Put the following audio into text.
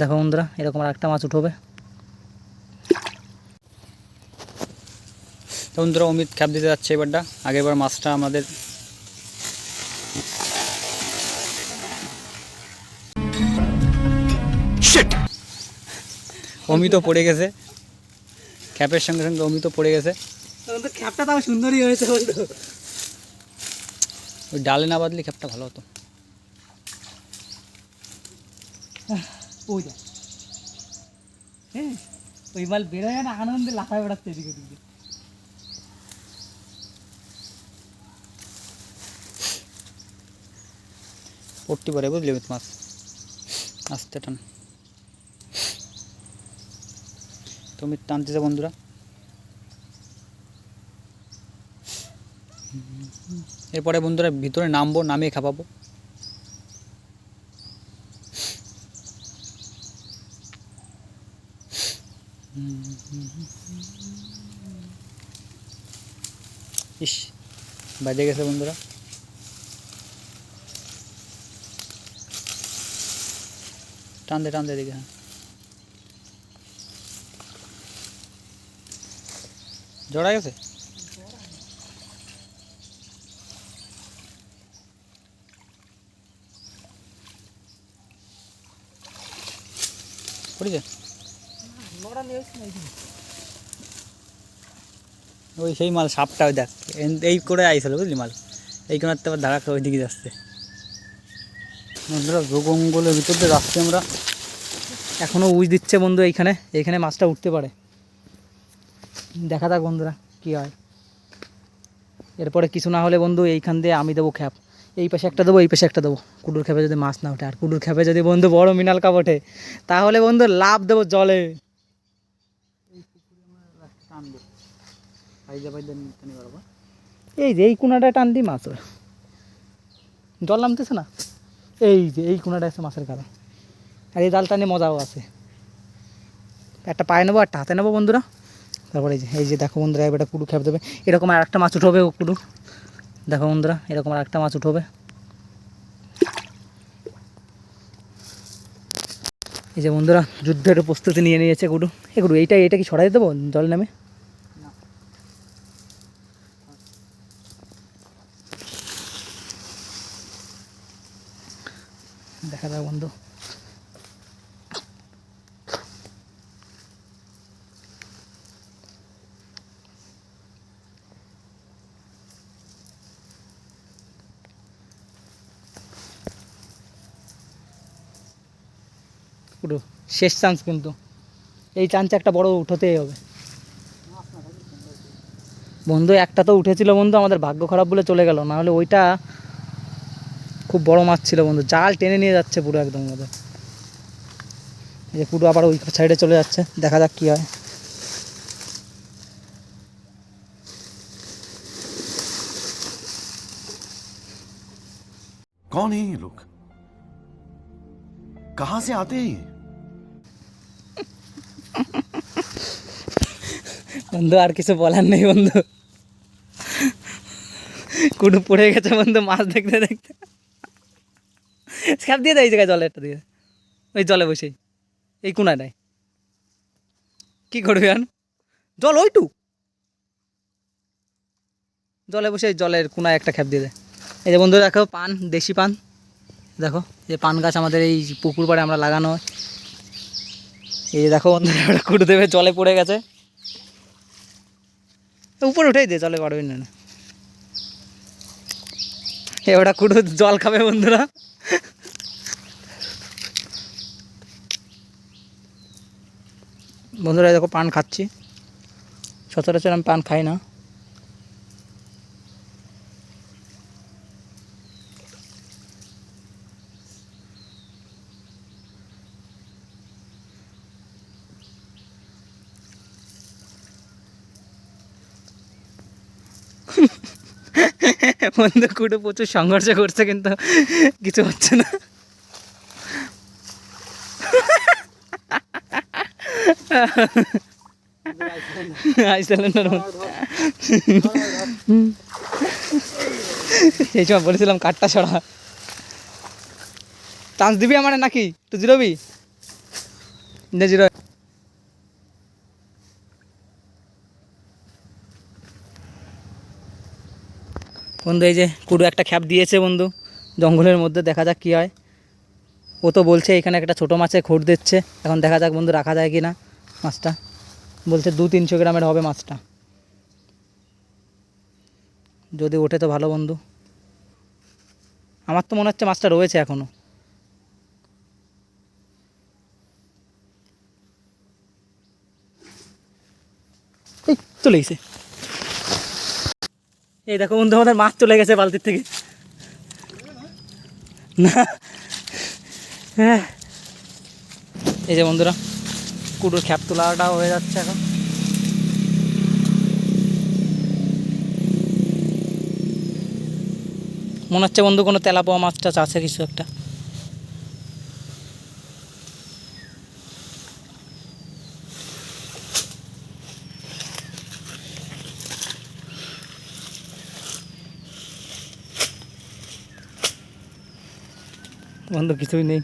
দেখো বন্ধুরা এরকম আর একটা মাছ উঠবে। তো বন্ধুরা অমিত খ্যাপ দিতে যাচ্ছে এবারটা। আগেরবার মাছটা আমাদের অমিতও পড়ে গেছে। খ্যাপের সঙ্গে সঙ্গে অমিতও পড়ে গেছে। তো খ্যাপটা সুন্দরই হয়েছে ওই ডালে না বাদলে খ্যাপটা ভালো হতো। ওই যা হ্যাঁ ওই মাল বেরোয় না আনন্দে লাফায় বেড়াচ্ছে এদিকে ওদিকে। পড়তে পারে বুঝলি মাছ। আস্তে টান। তো অমিত টানতেছে বন্ধুরা। এরপরে বন্ধুরা ভিতরে নামবো, নামিয়ে খাপাবো ইস বাজে গেছে বন্ধুরা টান দে টান দে এদিকে হ্যাঁ জড়া গেছে পড়েছে নোড়া নিয়ে এসছি না এখানে। ওই সেই মাল সাপটা, ওই দেখ, এই করে আইসল বুঝলি মাল। এই কোনার আবার ধারা ওই দিকে যাচ্ছে। বন্ধুরা জঙ্গলের ভিতর দিয়ে যাচ্ছি আমরা। এখনও উইচ দিচ্ছে বন্ধু এইখানে এইখানে মাছটা উঠতে পারে। দেখা যাক বন্ধুরা, কী হয়। এরপরে কিছু না হলে বন্ধু এইখান দিয়ে আমি দেবো খ্যাপ। এই পাশে একটা দেবো, এই পাশে একটা দেবো। কুডুর খ্যাপে যদি মাছ না ওঠে, আর কুডুর খ্যাপে যদি বন্ধু বড় মিনাল কাপ ওঠে, তাহলে বন্ধু লাভ দেবো জলে। এই যে এই কোনাটা টান দিই মাছ জল নামতেছে না? এই যে এই কোনাটা আছে মাছের কারণ আর এই জালটা নিয়ে মজাও আছে। একটা পায়ে নেব, একটা হাতে নেব বন্ধুরা। তারপরে এই যে এই যে দেখো বন্ধুরা, এবার কুডু খেপ দেবে। এরকম আর একটা মাছ উঠবে ও কুডু দেখো বন্ধুরা, এরকম আর একটা মাছ উঠবে। এই যে বন্ধুরা, যুদ্ধের প্রস্তুতি নিয়ে নিয়েছে কুডু এ কুডু এইটা এটা কি সরাই দেবো? জল নামে? দেখা যাক বন্ধু। পুরো শেষ চান্স কিন্তু। এই চান্সে একটা বড় উঠোতেই হবে। বন্ধু, একটা তো উঠেছিল বন্ধু, আমাদের ভাগ্য খারাপ বলে চলে গেল। না হলে ওইটা খুব বড় মাছ ছিল বন্ধু জাল টেনে নিয়ে যাচ্ছে পুরো একদম আমাদের এই যে পুরো আবার ওই সাইডে চলে যাচ্ছে দেখা যাক কী হয় कौन है ये लोग कहां से आते हैं ये বন্ধু আর কিছু বলার নেই বন্ধু কুটু পড়ে গেছে বন্ধু মাছ দেখতে দেখতে স্ক্যাপ দিয়ে দেয় এই জায়গায় জলে একটা দিয়ে। ওই জলে বসেই। এই কোনাটায় কী করবি আন জল ওইটু জলে বসে জলের কোনায় একটা খ্যাপ দিয়ে দেয়। এই যে বন্ধু দেখো পান, দেশি পান। দেখো যে পান গাছ আমাদের এই পুকুর পাড়ে আমরা লাগানো হয়। এই যে দেখো বন্ধু একটা কুটু দেবে জলে পড়ে গেছে। উপরে উঠেই দে, জলে পারবি না। এ ওটা কুটু জল খাবে বন্ধুরা। বন্ধুরা, দেখো পান খাচ্ছি। সচরাচর আমি পান খাই না। বন্ধু, কুটু প্রচুর সংঘর্ষ করছে কিন্তু কিছু হচ্ছে না। এই সময় বলেছিলাম কাঠটা ছড়া। চান্স দিবি আমার নাকি? একটু জিরবি? রয় বন্ধু, এই যে কুড়ু একটা খ্যাপ দিয়েছে বন্ধু, জঙ্গলের মধ্যে, দেখা যাক কী হয়। ও তো বলছে এখানে একটা ছোটো মাছে খোট দিচ্ছে। এখন দেখা যাক বন্ধু রাখা যায় কি না মাছটা। বলছে দু তিনশো গ্রামের হবে মাছটা। যদি ওঠে তো ভালো বন্ধু। আমার তো মনে হচ্ছে মাছটা রয়েছে এখনও চলে গেছে। এই দেখো বন্ধু, আমাদের মাছ চলে গেছে বালতির থেকে। না হ্যাঁ। এই যে বন্ধুরা, কুটোর খ্যাপ তোলাটা হয়ে যাচ্ছে এখন। মনে হচ্ছে বন্ধু কোনো তেলাপোয়া মাছ টাছ আছে কিছু একটা। বন্ধু কিছুই নেই।